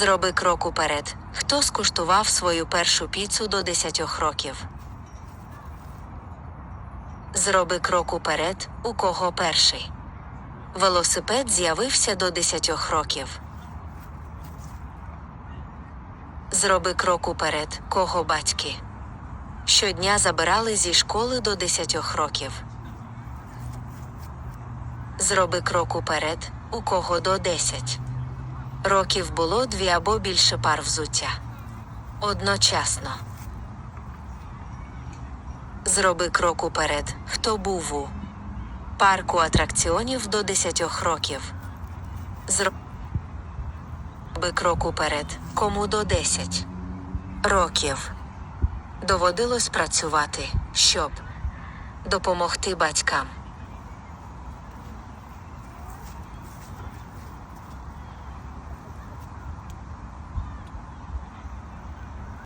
Зроби крок уперед. Хто скуштував свою першу піцу до 10 років? Зроби крок уперед, у кого перший. Велосипед з'явився до 10 років. Зроби крок уперед, кого батьки. Щодня забирали зі школи до 10 років. Зроби крок уперед, у кого до 10. Років було дві або більше пар взуття. Одночасно. Зроби крок уперед, хто був у парку атракціонів до 10 років. Зроби крок уперед, кому до 10 років. Доводилось працювати, щоб допомогти батькам.